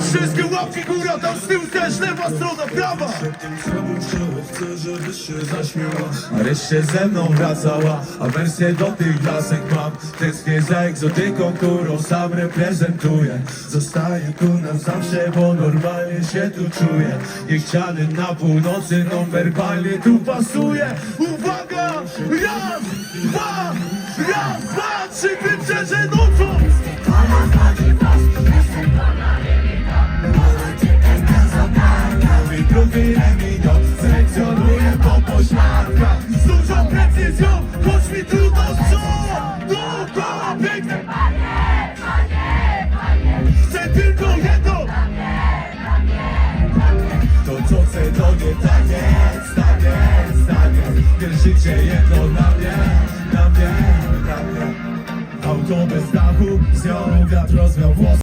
Wszystkie łapki góra, tam z tyłu też lewa strona, prawa. Tym co chcę, żeby się zaśmiała. Nareszcie ze mną wracała, a wersję do tych lasek mam. Tęsknię za egzotyką, którą sam reprezentuję. Zostaję tu na zawsze, bo normalnie się tu czuję. Niechciany na północy, no werbalnie tu pasuje. Uwaga! Raz, dwa, raz, dwa, trzy, wybrzeże nocą! Tylko jedno. To co chcę to nie tak jest, tak jest, tak jest Wiesz życie jedno na mnie, na mnie, na mnie. Auto bez dachu, z nią wiatr rozwiał włosy